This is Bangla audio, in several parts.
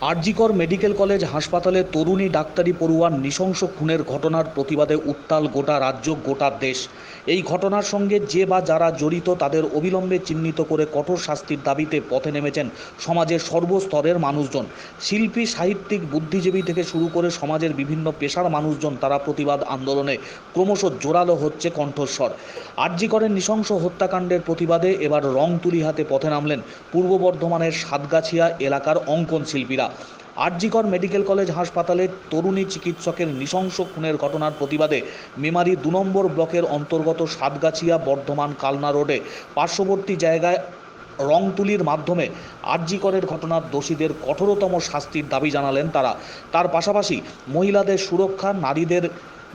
আরজিকর মেডিকেল কলেজ হাসপাতালে তরুণী ডাক্তারি পড়ুয়ার নৃশংস খুনের ঘটনার প্রতিবাদে উত্তাল গোটা রাজ্য, গোটা দেশ। এই ঘটনার সঙ্গে যে বা যারা জড়িত, তাদের অবিলম্বে চিহ্নিত করে কঠোর শাস্তির দাবিতে পথে নেমেছেন সমাজের সর্বস্তরের মানুষজন। শিল্পী, সাহিত্যিক, বুদ্ধিজীবী থেকে শুরু করে সমাজের বিভিন্ন পেশার মানুষজন তারা প্রতিবাদ আন্দোলনে ক্রমশ জোরালো হচ্ছে কণ্ঠস্বর। আরজিকরের নৃশংস হত্যাকাণ্ডের প্রতিবাদে এবার রং তুলি হাতে পথে নামলেন পূর্ব বর্ধমানের সাতগাছিয়া এলাকার অঙ্কন শিল্পীরা। আরজিকর মেডিকেল কলেজ হাসপাতালে তরুণী চিকিৎসকের নৃশংস খুনের ঘটনার প্রতিবাদে মেমারি দু নম্বর ব্লকের অন্তর্গত সাতগাছিয়া বর্ধমান কালনা রোডে পার্শ্ববর্তী জায়গায় রং তুলির মাধ্যমে আরজিকরের ঘটনার দোষীদের কঠোরতম শাস্তির দাবি জানালেন তারা। তার পাশাপাশি মহিলাদের সুরক্ষা, নারীদের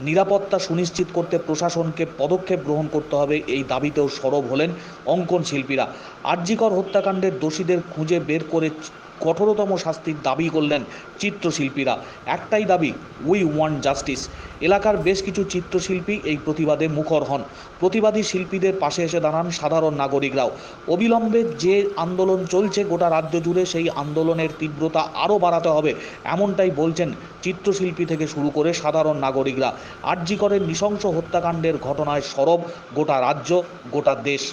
নিরাপত্তা সুনিশ্চিত করতে প্রশাসনকে পদক্ষেপ গ্রহণ করতে হবে এই দাবিতেও সরব হলেন অঙ্কন শিল্পীরা। আরজিকর হত্যাকাণ্ডের দোষীদের খুঁজে বের করে কঠোরতম শাস্তির দাবি করলেন চিত্রশিল্পীরা। একটাই দাবি উই ওয়ান্ট জাস্টিস এলাকার বেশ কিছু চিত্রশিল্পী এই প্রতিবাদে মুখর হন। প্রতিবাদী শিল্পীদের পাশে এসে দাঁড়ান সাধারণ নাগরিকরাও। অবিলম্বে যে আন্দোলন চলছে গোটা রাজ্য জুড়ে, সেই আন্দোলনের তীব্রতা আরও বাড়াতে হবে, এমনটাই বলছেন চিত্রশিল্পী থেকে শুরু করে সাধারণ নাগরিকরা। আরজিকরের নৃশংস হত্যাকাণ্ডের ঘটনায় সরব গোটা রাজ্য, গোটা দেশ।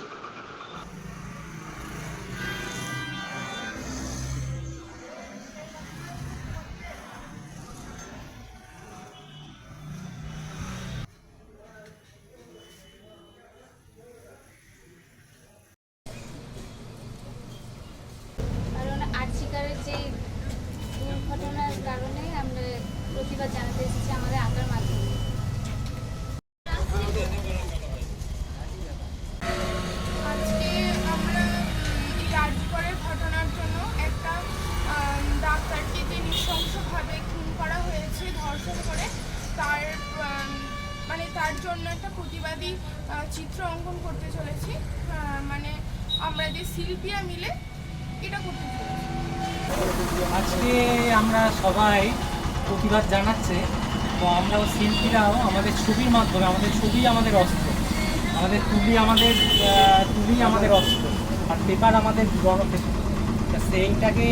জানাতে এসেছি আমাদের আঁকার মাধ্যমে। আজকে আমরা এই ঘটনার জন্য একটা ডাক্তারকে যে নৃশংসভাবে খুন করা হয়েছে ধর্ষণ করে। তার মানে তার জন্য একটা প্রতিবাদী চিত্র অঙ্কন করতে চলেছি। মানে আমরা যে শিল্পীরা মিলে এটা করতে চলেছি। আজকে আমরা সবাই প্রতিবাদ জানাচ্ছে। তো আমরা শিল্পীরাও আমাদের ছবির মাধ্যমে, আমাদের ছবি আমাদের অস্ত্র। আমাদের তুলি আমাদের তুলি আমাদের অস্ত্র। আর পেপার আমাদের গণপেপার সেইটাকে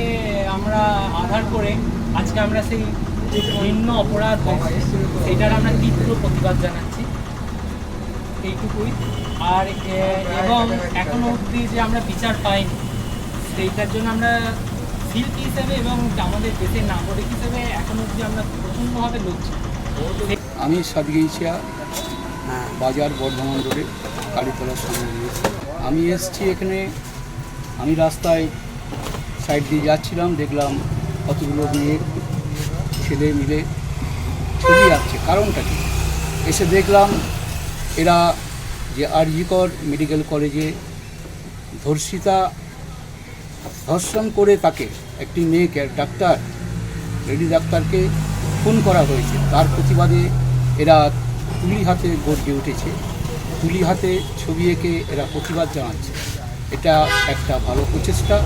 আমরা আধার করে আজকে আমরা সেই যে অপরাধ সেটার আমরা তীব্র প্রতিবাদ জানাচ্ছি। এইটুকুই। আর এবং এখনও অবধি যে আমরা বিচার পাইনি, সেইটার জন্য আমরা শিল্পী হিসেবে এবং আমাদের দেশের নাগরিক হিসেবে এখনও অবধি আমরা প্রচণ্ডভাবে লজ্জিত। আমি সাতগেইছিয়া বাজার বর্ধমান রোডে কালীতলার সামনে আমি এসছি এখানে আমি রাস্তায় সাইড দিয়ে যাচ্ছিলাম দেখলাম কতগুলো মেয়ে ছেলে মিলে ছবি আঁকছে। কারণটা কি? এসে দেখলাম এরা যে আরজিকর মেডিকেল কলেজে ধর্ষিতা ধর্ষণ করে তাকে একটি মেয়েকে ডাক্তার, লেডি ডাক্তারকে খুন করা হয়েছে। তার প্রতিবাদে এরা তুলি হাতে গর্জে উঠেছে। তুলি হাতে ছবি এঁকে এরা প্রতিবাদ জানাচ্ছে। এটা একটা ভালো প্রচেষ্টা।